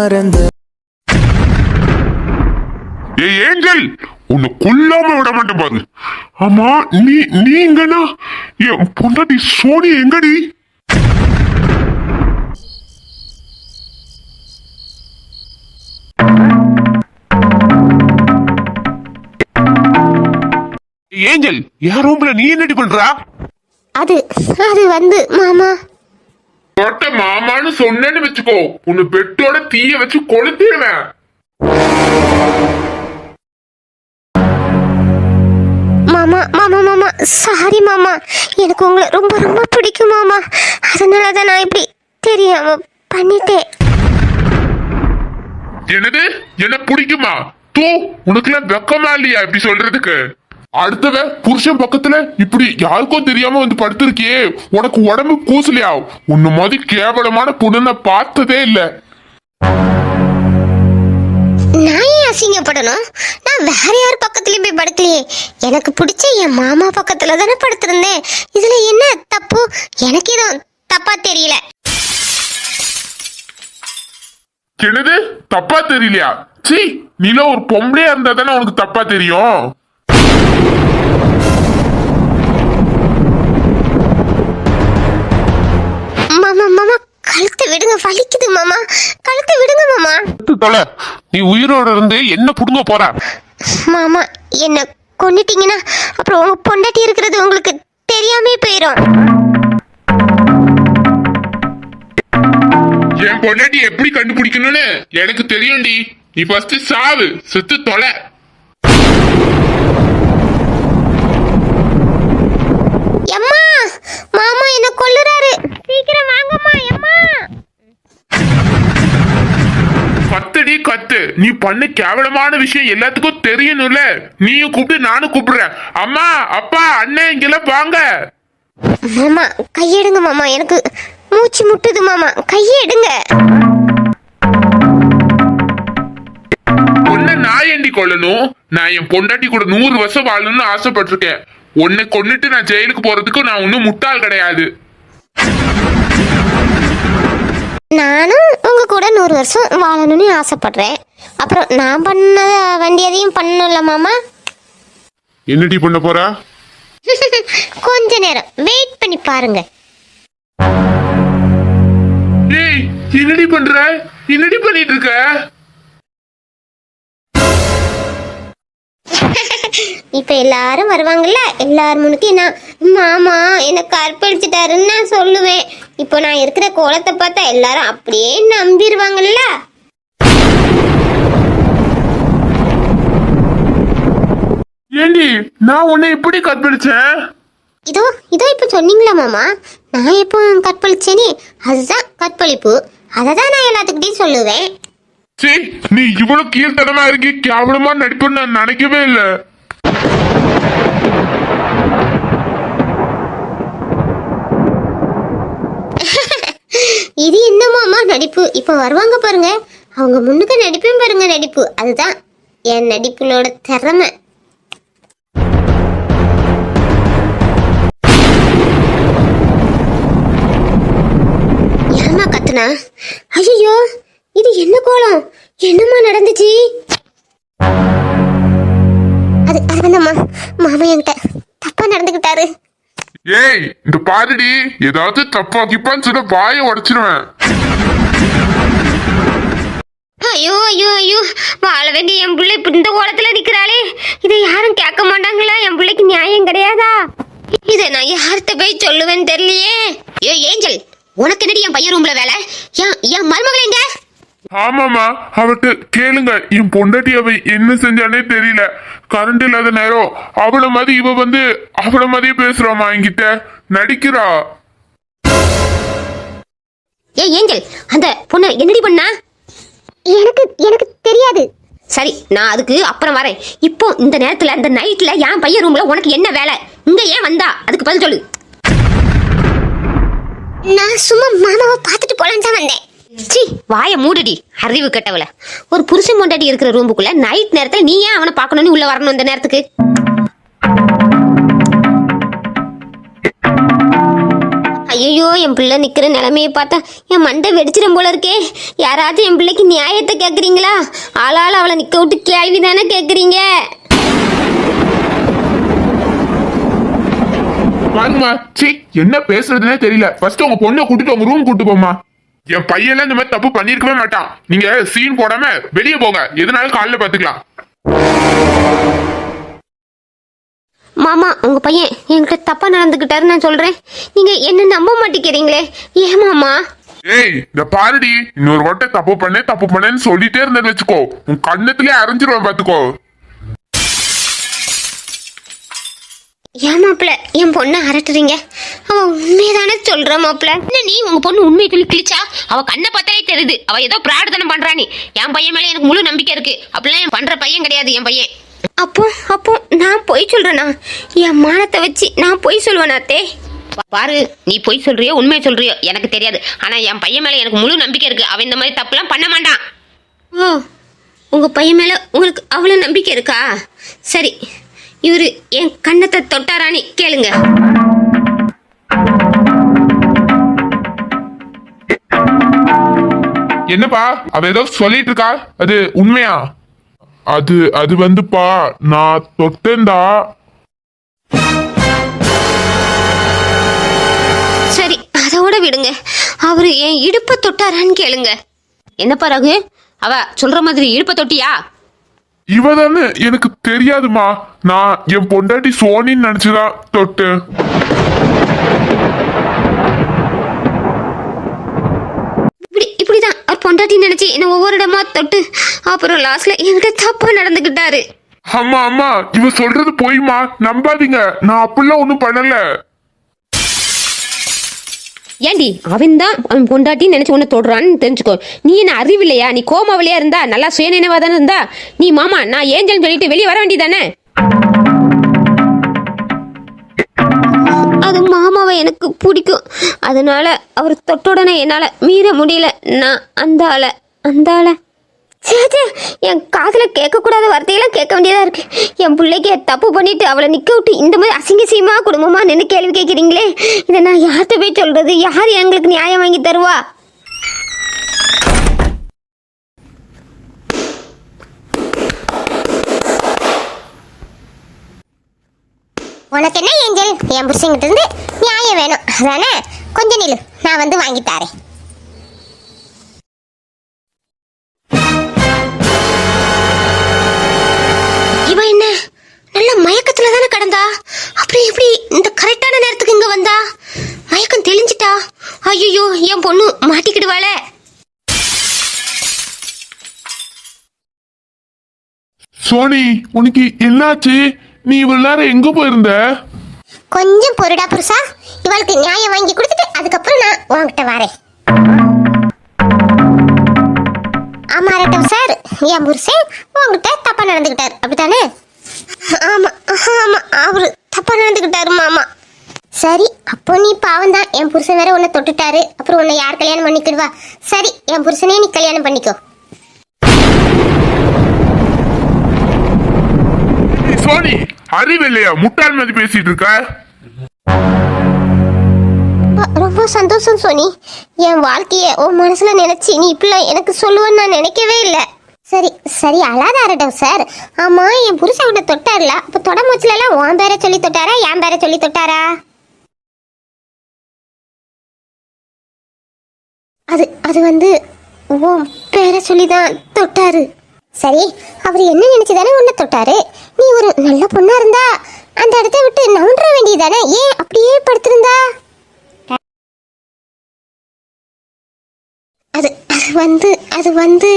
மறந்த. ஏய் ஏஞ்சல் உன்னை கொல்லாம விட மாட்டேன் பாரு. ஆமா நீ நீ எங்கனா என் பொண்டாட்டி சோனி எங்கடி? ஏஞ்சல் என் ரூம்ல நீ என்னடி பண்றா? அது அது வந்து மாமா. தொட்ட மாமான்னு சொன்னேன்னு வச்சுக்கோ. உன்னை பெட்டோட தீய வச்சு கொளுத்திடுவேன். மாமா மாமா மாமா சாரி மாமா. எனக்கு உங்களை ரொம்ப ரொம்ப பிடிக்கும் மாமா. அதனால தான் நான் இப்படி தெரியாம பண்ணிட்டேன். என்னது? என்ன பிடிக்குமா? தூ உனக்குலாம் வெக்கமா இல்லையா இப்படி சொல்றதுக்கு? அடுத்தவ புருஷன் பக்கத்துல இப்படி யாருக்கும் தெரியாம வந்து படுத்திருக்கியே. உனக்கு உடம்பு கூசலையா உன்ன மாதிரி கேவலமான பொண்ணு பார்த்ததே இல்ல. நான் அசிங்கப்படணும்? நான் வேற யார் பக்கத்துலயும் போய் படுக்கலையே. எனக்கு பிடிச்ச என் மாமா பக்கத்துல தானே படுத்திருந்தேன். இதுல என்ன தப்பு? எனக்கு எதுவும் தப்பா தெரியல. என்னது? தப்பா தெரியலையா? சீ நீல ஒரு பொம்பளையா இருந்தா தானே உனக்கு தப்பா தெரியும். தொலை நீ உயிரோட இருந்து என்ன புடுங்க போற? மாமா என்ன கொன்னுட்டீங்கன்னா அப்புறம் உங்க பொண்டாட்டி இருக்கிறது உங்களுக்கு தெரியாமே போயிடும் என் பொண்டாட்டி எப்படி கண்டுபிடிக்கணும்னு எனக்கு தெரியும்டி. நீ ஃபர்ஸ்ட் சாவு செத்து தொலை எம்மா மாமா என்ன கொல்லுறாரு சீக்கிரம் வாங்கம்மா எம்மா கத்துடி கத்து நீ பண்ண கேவலமான விஷயம் எல்லாத்துக்கும் தெரியணும்ல நீயும் கூப்பிட்டு நானும் கூப்பிடுறேன். அம்மா அப்பா அண்ணன் இங்கெல்லாம் வாங்க. மாமா கையெடுங்க மாமா. எனக்கு மூச்சு முட்டுது மாமா. கையெடுங்க. உன்னை நான் ஏண்டி கொல்லணும்? நான் என் பொண்டாட்டி கூட நூறு வருஷம் வாழணும்னு ஆசைப்பட்டிருக்கேன். உன்னை கொன்னுட்டு நான் ஜெயிலுக்கு போறதுக்கு நான் ஒன்றும் முட்டாள் கிடையாது. நானும் உங்க கூட நூறு வருஷம் வாழணும்னு ஆசைப்படுறேன். அப்புறம் நான் பண்ண வேண்டியதையும் பண்ணணும்ல மாமா? என்னடி பண்ண போறா? கொஞ்ச நேரம். வெயிட் பண்ணி பாருங்க. ஏய் என்னடி பண்ற? என்னடி பண்ணிட்டு இருக்க? இப்ப எல்லாரும் வருவாங்கல்ல? எல்லாரும் முன்னுக்கு நான் மாமா என்ன கற்பழிச்சிட்டாருன்னு நான் சொல்லுவேன். இப்போ நான் இருக்கிற கோலத்தை பார்த்தா எல்லாரும் அப்படியே நம்பிடுவாங்கல்ல? ஏண்டி நான் உன்னை எப்படி கற்பழிச்சேன்? இதோ இதோ இப்போ சொன்னீங்களா மாமா? நான் எப்போ கற்பழிச்சேனே? அதுதான் கற்பழிப்பு. அதை தான் நான் எல்லாத்துக்கிட்டையும் சொல்லுவேன். சீ நீ இவ்வளவு கீழ்த்தனமா இருக்கி கேவலமா நடிப்புன்னு நான் நினைக்கவே இல்லை இது என்ன மாமா நடிப்பு. இப்போ வருவாங்க பாருங்க. அவங்க முன்னுக்கு நடிப்பேன் பாருங்க நடிப்பு. அதுதான் என் நடிப்புலோட திறமை. ஏமா கத்துனா? ஐயோ இது என்ன கோலம்? என்னம்மா நடந்துச்சு? அது அது வந்தம்மா மாமா என்கிட்ட தப்பா நடந்துக்கிட்டாரு ஏய் இந்த பாருடி. ஏதாவது தப்பா கிப்பான்னு சொல்ல வாயை உடச்சிருவேன். ஐயோ ஐயோ ஐயோ. வாழ வேண்டிய என் பிள்ளை இப்ப இந்த கோலத்துல நிக்கிறாளே. இதை யாரும் கேட்க மாட்டாங்களா? என் பிள்ளைக்கு நியாயம் கிடையாதா? இதை நான் யார்கிட்ட போய் சொல்லுவேன்னு தெரியலையே. ஏ ஏஞ்சல் உனக்கு என்னடி என் பையன் ரூம்ல வேலை? என் என் மருமகள் எங்க? ஆமாமா அவட்ட கேளுங்க. என் பொண்டாட்டி அவ என்ன செஞ்சானே தெரியல. கரண்ட் இல்லாத நேரம் அவள மாதிரி இவ வந்து அவள மாதிரியே பேசுறாமா என்கிட்ட. நடிக்கிறா. அந்த பொண்ணு என்னடி பண்ணா? எனக்கு எனக்கு தெரியாது. சரி நான் அதுக்கு அப்புறம் வரேன். இப்போ இந்த நேரத்துல இந்த நைட்ல என் பையன் ரூம்ல உனக்கு என்ன வேலை? இங்க ஏன் வந்தா? அதுக்கு பதில் சொல்லு. நான் சும்மா மாமாவை பார்த்துட்டு போலான்னு தான் வந்தேன். சி வாயை மூடுடி அறிவு கெட்டவள. ஒரு புருஷன் பொண்டாட்டி இருக்கிற ரூமுக்குள்ள நைட் நேரத்துல நீ ஏன் அவனை பார்க்கணும்னு உள்ள வரணும் இந்த நேரத்துக்கு? ஐயோ என் பிள்ளை நிக்கிற நிலமையை பார்த்தா என் மண்டை வெடிச்சிடும் போல இருக்கே. யாராச்சும் என் பிள்ளைக்கு நியாயத்தை கேட்குறீங்களா ஆளால் அவளை நிக்க விட்டு கேள்வி தானே கேட்குறீங்க பாருங்கம்மா சி என்ன பேசுறதுனே தெரியல. ஃபர்ஸ்ட் உங்க பொண்ணை கூட்டிட்டு உங்க ரூம் கூட்டு போமா என் பையன் இந்த மாதிரி தப்பு பண்ணிருக்கவே மாட்டான். நீங்க சீன் போடாம வெளியே போங்க. எதுனாலும் காலைல பாத்துக்கலாம். மாமா உங்க பையன் என்கிட்ட தப்பா நடந்துக்கிட்டாருன்னு நான் சொல்றேன். நீங்க என்ன நம்ப மாட்டேங்கிறீங்களே? ஏன் மாமா? ஏய் இந்த பாருடி. இன்னொரு வட்டை தப்பு பண்ணே தப்பு பண்ணேன்னு சொல்லிட்டே இருந்தேன்னு வச்சுக்கோ. உன் கண்ணத்திலே அரைஞ்சிருவேன் பாத்துக்கோ ஏன் மாப்பிள்ள என் பொண்ணை அரட்டுறீங்க? அவ உண்மையதானே சொல்ற மாப்பிள்ள என்ன நீ உங்க பொண்ணு உண்மையை சொல்லி கிழிச்சா அவ கண்ணை பார்த்தாலே தெரியுது. அவ ஏதோ பிரார்த்தனம் பண்றா நீ. என் பையன் மேல எனக்கு முழு நம்பிக்கை இருக்கு. அப்படிலாம் என் பண்ற பையன் கிடையாது என் பையன். அப்போ அப்போ நான் பொய் சொல்றேனா? என் மானத்தை வச்சு நான் பொய் சொல்லுவேனாத்தே பாரு நீ பொய் சொல்றியோ உண்மையை சொல்றியோ எனக்கு தெரியாது. ஆனா என் பையன் மேல எனக்கு முழு நம்பிக்கை இருக்கு. அவன் இந்த மாதிரி தப்புலாம் பண்ண மாட்டான். ஓ உங்க பையன் மேல உங்களுக்கு அவ்வளவு நம்பிக்கை இருக்கா? சரி இவரு என் கண்ணத்தை தொட்டாரானி கேளுங்க. என்னப்பா அவ ஏதோ சொல்லிட்டு இருக்கா? அது உண்மையா? அது அது வந்துப்பா நான் தொட்டேன்டா. சரி அதோட விடுங்க. அவரு என் இடுப்பை தொட்டாரான்னு கேளுங்க. என்னப்பா ரகு? அவ சொல்ற மாதிரி இடுப்பை தொட்டியா? இவதானே எனக்கு தெரியாதுமா. நான் என் பொண்டாட்டி சோனின்னு நினைச்சுதான் தொட்டேன் இப்படி இப்படிதான் பொண்டாட்டி நினைச்சு என்ன ஒவ்வொரு இடமா தொட்டு அப்புறம் லாஸ்ட்ல என்கிட்ட தப்பா நடந்துக்கிட்டாரு அம்மா அம்மா இவ சொல்றது போய்மா நம்பாதீங்க. நான் அப்படிலாம் ஒண்ணும் பண்ணல. ஏண்டி அவன் தான் அவன் பொண்டாட்டி நினைச்சு உன்னை தொடுறான்னு தெரிஞ்சுக்கோ. நீ என்ன அறிவில்லையா? நீ கோமாவிலையா இருந்தா நல்லா சுயநினைவா தானே இருந்தா? நீ மாமா நான் ஏஞ்சல் சொல்லிட்டு வெளியே வர வேண்டியதானே அது எனக்கு பிடிக்கும். அதனால அவர் தொட்டுடனே என்னால் மீற முடியல. நான் அந்த ஆளை அந்த ஆளை. சே சே, என் காதில் கேட்கக்கூடாத வார்த்தையெல்லாம் கேட்க வேண்டியதாக இருக்கு. என் பிள்ளைக்கு தப்பு பண்ணிட்டு அவளை நிற்க விட்டு இந்த மாதிரி அசிங்கசியமா குடும்பமாக நின்று கேள்வி கேட்குறீங்களே. இதை நான் யார்கிட்ட போய் சொல்கிறது யார் எங்களுக்கு நியாயம் வாங்கி தருவா? உனக்கு என்ன ஏஞ்சல்? என் புருஷங்கிட்ட இருந்து நியாயம் வேணும். அதானே? கொஞ்சம் நில்லு. நான் வந்து வாங்கி தாரேன். இவ என்ன? நல்ல மயக்கத்துல தானே கடந்தா? அப்புறம் எப்படி இந்த கரெக்டான நேரத்துக்கு இங்க வந்தா? மயக்கம் தெளிஞ்சிட்டா? ஐயோ என் பொண்ணு மாட்டிக்கிடுவாளே. சோனி உனக்கு என்னாச்சு? நீ இவ்வளவு நேரம் எங்க போயிருந்த? கொஞ்சம் பொருடா புருஷா. இவளுக்கு நியாயம் வாங்கி கொடுத்துட்டு அதுக்கப்புறம் நான் உன்கிட்ட வரேன். ஆமா ரட்டம் சார். என் புருஷன் உன்கிட்ட தப்பா நடந்துக்கிட்டாரு. அப்படித்தானே? ஆமா ஆமா அவரு தப்பா நடந்துக்கிட்டாரு மாமா. சரி அப்போ நீ பாவம் தான் என் புருஷன் வேற உன்னை தொட்டுட்டாரு. அப்புறம் உன்னை யார் கல்யாணம் பண்ணிக்கிடுவா? சரி என் புருஷனே நீ கல்யாணம் பண்ணிக்கோ. சோனி அறிவு இல்லையா? முட்டாள் மாதிரி பேசிட்டு இருக்க. ரொம்ப- ரொம்ப சந்தோஷம் சோனி. என் வாழ்க்கைய உன் மனசுல நினைச்சு நீ இப்படிலாம் எனக்கு சொல்லுவேன்னு நான் நினைக்கவே இல்லை. சரி சரி அழாத அரட்டம் சார். ஆமா என் புருஷன் அவனை தொட்டார்ல. அப்ப தொட எல்லாம் உன் பேரை சொல்லி தொட்டாரா என் பேரை சொல்லி தொட்டாரா? அது அது வந்து ஓ பேரை சொல்லி தான் தொட்டாரு. சரி அவர் என்ன நினைச்சு தானே உன்னை தொட்டாரு? நீ ஒரு நல்ல பொண்ணா இருந்தா அந்த இடத்த விட்டு நவுன்ற வேண்டியதானே ஏன் அப்படியே படுத்திருந்தா? அது அது வந்து அது வந்து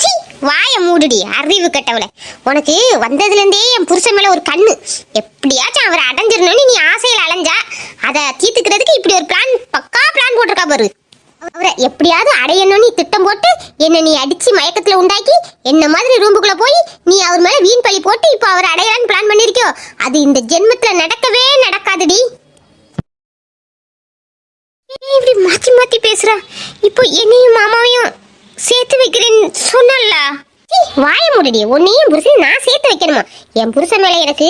சீ வாய மூடுடி அறிவு கட்டவளை. உனக்கு வந்ததுலேருந்தே என் புருஷன் மேல ஒரு கண்ணு. எப்படியாச்சும் அவரை அடைஞ்சிடணும்னு நீ ஆசையில் அலைஞ்சா அதை தீர்த்துக்கிறதுக்கு இப்படி ஒரு பிளான் பக்கா பிளான் போட்டிருக்கா பாரு. அவரை எப்படியாவது அடையணும்னு திட்டம் போட்டு என்ன நீ அடிச்சு மயக்கத்துல உண்டாக்கி என்ன மாதிரி ரூமுக்குள்ள போய் நீ அவர் மேல வீண் பழி போட்டு இப்போ அவரை அடையலான்னு பிளான் பண்ணிருக்கியோ? அது இந்த ஜென்மத்துல நடக்கவே நடக்காதுடி. இப்படி மாத்தி மாத்தி பேசுறா. இப்போ என்னையும் மாமாவையும் சேர்த்து வைக்கிறேன்னு சொன்னல வாய முடிடி. உன்னையும் புருஷன் நான் சேர்த்து வைக்கணுமா? என் புருஷன் மேல எனக்கு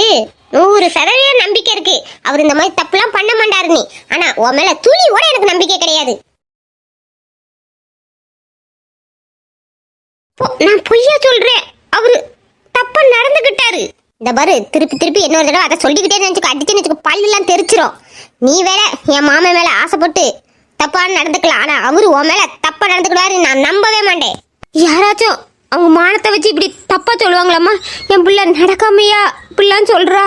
நூறு சதவீதம் நம்பிக்கை இருக்கு. அவர் இந்த மாதிரி தப்புலாம் பண்ண மாட்டாரு நீ. ஆனா உன் மேல துளி கூட எனக்கு நம்பிக்கை கிடையாது. நான் பொய்யா சொல்றேன். அவரு தப்பா நடந்துகிட்டாரு. இந்த பாரு திருப்பி திருப்பி இன்னொரு தடவை அதை சொல்லிக்கிட்டே நினைச்சுக்கோ அடிச்சு நினைச்சுக்கோ பல்லெல்லாம் தெரிச்சிரும். நீ வேற என் மாமன் மேல ஆசைப்பட்டு தப்பா நடந்துக்கலாம். ஆனா அவரு உன் மேல தப்பா நடந்துக்கிறாரு நான் நம்பவே மாட்டேன். யாராச்சும் அவங்க மானத்தை வச்சு இப்படி தப்பா சொல்லுவாங்களாம்மா? என் பிள்ளை நடக்காமையா? இப்படிலாம் சொல்றா.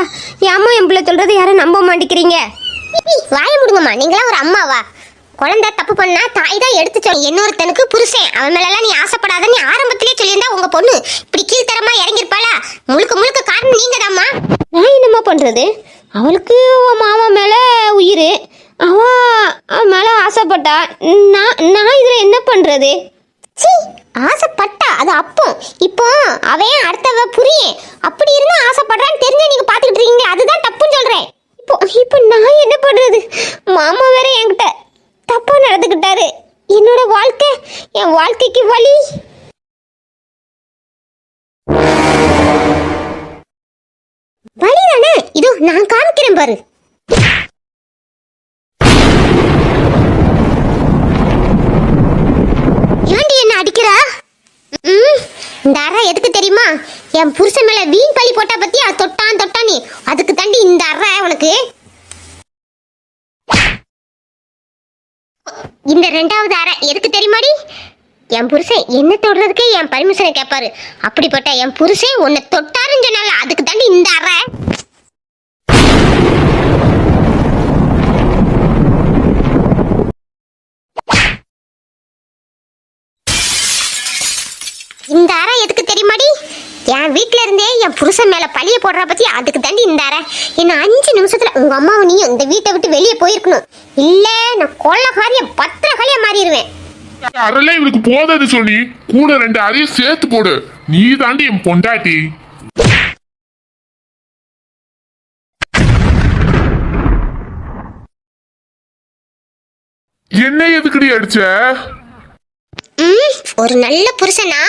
அம்மா என் பிள்ளை சொல்றது யாரும் நம்ப மாட்டேங்கிறீங்க? வாய முடுங்கம்மா. நீங்களாம் ஒரு அம்மாவா? குழந்தை தப்பு பண்ணா தாய் தான் எடுத்து சொல்லி இன்னொருத்தனுக்கு புருஷன். அவன் மேலலாம் நீ ஆசைப்படாத நீ ஆரம்பத்திலே சொல்லியிருந்தா உங்க பொண்ணு. இப்படி கீழ்த்தரமா இறங்கிருப்பாளா முழுக்க முழுக்க காரணம் நீங்க நான் என்னம்மா பண்றது? அவளுக்கு உன் மாமா மேல உயிர். அவ அவன் மேல ஆசைப்பட்டா. நான் நான் இதுல என்ன பண்றது? சீ ஆசைப்பட்டா. அது அப்போ. இப்போ அவன் அடுத்தவ புரியும் அப்படி இருந்தா ஆசைப்படுறான்னு தெரிஞ்ச நீங்க பாத்துக்கிட்டு இருக்கீங்க அதுதான் தப்புன்னு சொல்றேன். இப்போ இப்போ நான் என்ன பண்றது? மாமா வேற என்கிட்ட தப்பா நடந்துக்கிட்டாரு. என்னோட வாழ்க்கை என் வாழ்க்கைக்கு வழி. தானே இதோ நான் காமிக்கிறேன் பாரு. ஏண்டி என்ன அடிக்கிறா? ம், இந்த அறை எதுக்கு தெரியுமா? என் புருஷன் மேல வீண் பழி போட்டா பத்தியா? தொட்டான் தொட்டானே. அதுக்கு தாண்டி இந்த அறை உனக்கு. இந்த ரெண்டாவது அறை எதுக்கு தெரியுமாடி? என் புருஷன் என்ன தொடுறதுக்கு என் பர்மிஷனை கேட்பாரு அப்படிப்பட்ட என் புருஷன் உன்னை தொட்டாருன்னு சொன்னால அதுக்கு தாண்டி இந்த அறை. இந்த அறை எதுக்கு தெரியுமாடி? என் வீட்ல இருந்தே என் புருஷன் மேல பழிய போடுற பத்தி அதுக்கு தாண்டி அறை. என்ன அஞ்சு நிமிஷத்துல உங்க அம்மாவும் நீயும் இந்த வீட்டை விட்டு வெளியே போயிருக்கணும். இல்ல நான் கொள்ளக்காரிய பத்திரக்காரியா மாறிடுவேன். அறல இவனுக்கு போதாது சொல்லி கூட ரெண்டு அறையும் சேர்த்து போடு. நீ தாண்டி என் பொண்டாட்டி. என்ன எதுக்குடி அடிச்ச? ஒரு நல்ல புருஷனா?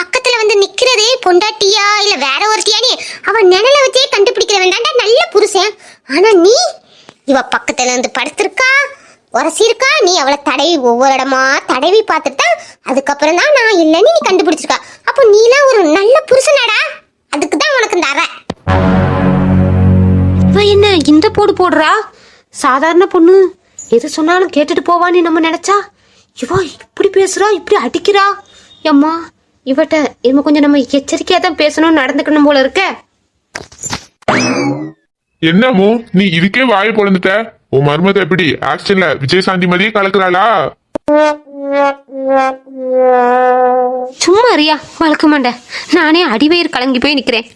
பக்கத்துல வந்து நிக்கிறதே பொண்டாட்டியா இல்ல வேற ஒருத்தியானே அவன் நிழல வச்சே கண்டுபிடிக்கிற தாண்டா நல்ல புருஷன். ஆனா நீ? இவ பக்கத்துல வந்து படுத்திருக்கா? உரசிருக்கா நீ அவளை தடவி ஒவ்வொரு இடமா தடவி பார்த்துட்டா அதுக்கப்புறம் தான் நான் இல்லைன்னு நீ கண்டுபிடிச்சிருக்கா. அப்போ நீலாம் ஒரு நல்ல புருஷனாடா? அதுக்கு தான் உனக்கு இந்த அறை. இவ என்ன இந்த போடு போடுறா? சாதாரண பொண்ணு. எது சொன்னாலும் கேட்டுட்டு போவான்னு நம்ம நினைச்சா? இவா இப்படி பேசுறா இப்படி அடிக்கிறா? எம்மா இவட்ட இவன் கொஞ்சம் நம்ம எச்சரிக்கையா தான் பேசணும் நடந்துக்கணும் போல இருக்க. என்னமோ நீ இதுக்கே வாயை பொழந்துட்ட? உன் மருமதை எப்படி ஆக்ஷன்ல விஜயசாந்தி மாதிரியே கலக்குறாளா? சும்மா அறியா வளர்க்க மாட்டேன் நானே அடிவயிறு கலங்கி போய் நிக்கிறேன்.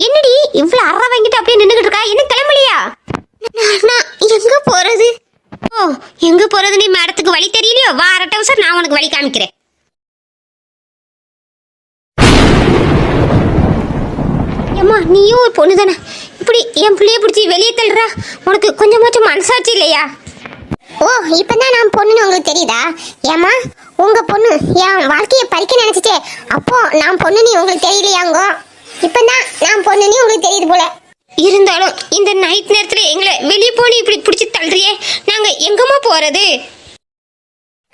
என்னடி இவ்வளவு அறை வாங்கிட்டு அப்படியே நின்னுகிட்டு இருக்கா? இன்னும் கிளம்பலையா? நான் எங்க போறது? ஓ எங்க போறது நீ மேடத்துக்கு வழி தெரியலையோ? வா அரட்ட சார் நான் உனக்கு வழி காமிக்கிறேன். ஏம்மா நீயும் ஒரு பொண்ணு தானே இப்படி என் பிள்ளைய பிடிச்சி வெளியே தள்ளுறா? உனக்கு கொஞ்சமாச்சும் மனசாட்சி இல்லையா? ஓ இப்பதான் நான் பொண்ணுன்னு உங்களுக்கு தெரியுதா? ஏமா உங்க பொண்ணு என் வாழ்க்கையை பறிக்க நினைச்சிட்டே. அப்போ நான் பொண்ணுன்னு உங்களுக்கு தெரியலையாங்க? இப்பதான் நான் பொண்ணுன்னு உங்களுக்கு தெரியுது போல. இருந்தாலும் இந்த நைட் நேரத்துல எங்களை வெளியே போனி இப்படி பிடிச்சி தள்ளுறியே? நாங்க எங்கம்மா போறது?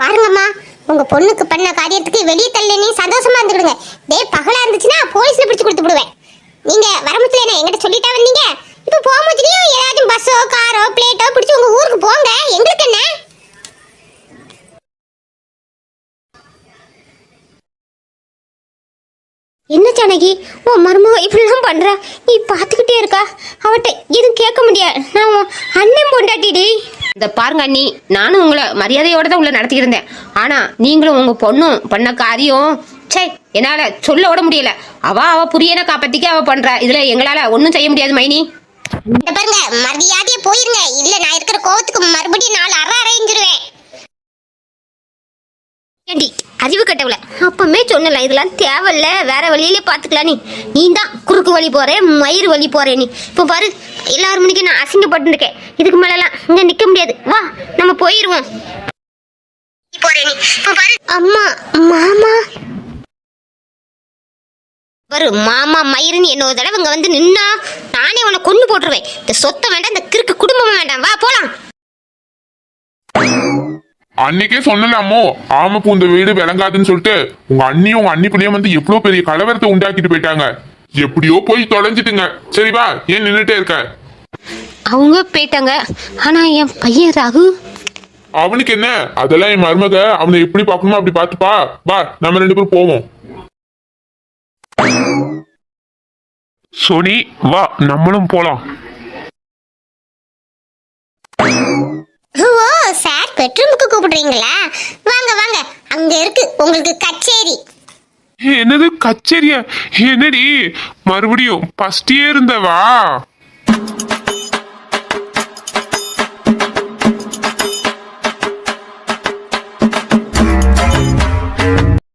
பாருங்கம்மா உங்க பொண்ணுக்கு பண்ண காரியத்துக்கு வெளியே தள்ளி சந்தோஷமா இருந்துக்கிடுங்க டே பகலா இருந்துச்சுன்னா போலீஸ்ல பிடிச்சு கொடுத்து விடுவேன். நீங்க வரமுத்துல என்ன என்கிட்ட சொல்லிட்டா வந்தீங்க? இப்ப போகும்போதுலயும் ஏதாச்சும் பஸ்ஸோ காரோ பிளேட்டோ பிடிச்சு உங்க ஊருக்கு போங்க. எங்களுக்கு என்ன? என்ன ஜானகி உன் மருமக இப்படிலாம் பண்ணுறா நீ பார்த்துக்கிட்டே இருக்கா? அவட்ட எதுவும் கேட்க முடியாது. நான் அண்ணன் பொண்டாட்டிடி இந்த பாருங்க அண்ணி நானும் உங்களை மரியாதையோட தான் உள்ள நடத்திக்கிட்டு இருந்தேன் ஆனா நீங்களும் உங்க பொண்ணும் பண்ண காரியம் சே என்னால சொல்ல விட முடியல. அவ அவ புரியன காப்பாத்திக்க அவ பண்றா. இதுல எங்களால ஒன்றும் செய்ய முடியாது மைனி. இந்த பாருங்க மரியாதையா போயிருங்க. இல்ல நான் இருக்கிற கோவத்துக்கு மறுபடியும் நாலு அற அரைஞ்சிருவேன் ஏண்டி அறிவு கட்டவுல அப்பமே சொன்னல இதெல்லாம் தேவையில்ல. வேற வழியிலே பாத்துக்கலாம் நீ நீ தான் குறுக்கு வழி போற மயிறு வழி போற நீ இப்போ பாரு எல்லாரும் மணிக்கு நான் அசிங்கப்பட்டு இருக்கேன் இதுக்கு மேலலாம் இங்க நிக்க முடியாது. வா நம்ம போயிருவோம். அம்மா மாமா. பாரு மாமா மயிருன்னு என்ன ஒரு தடவை இங்க வந்து நின்னா நானே உன்னை கொண்டு போட்டுருவேன். இந்த சொத்தை வேண்டாம் இந்த கிறுக்கு குடும்பம் வேண்டாம். வா போலாம். அன்னைக்கே சொன்னலாமோ ஆம பூந்த வீடு விளங்காதுன்னு சொல்லிட்டு உங்க அண்ணியும் உங்க அண்ணி பிள்ளையும் வந்து எவ்வளவு பெரிய கலவரத்தை உண்டாக்கிட்டு போயிட்டாங்க. எப்படியோ போய் தொலைஞ்சிட்டுங்க. சரி வா ஏன் நின்னுட்டே இருக்க? அவங்க போயிட்டாங்க. ஆனா என் பையன் ரகு. அவனுக்கு என்ன? அதெல்லாம் என் மருமக அவனை எப்படி பார்க்கணுமோ அப்படி பார்த்துப்பா. வா நம்ம ரெண்டு பேரும் போவோம். சோனி வா நம்மளும் போலாம். ஓ சார் பெட்ரூமுக்கு கூப்பிடுறீங்களா? வாங்க வாங்க அங்க இருக்கு உங்களுக்கு கச்சேரி. என்னது கச்சேரியா? என்னடி? மறுபடியும் ஃபர்ஸ்ட் இருந்தவா?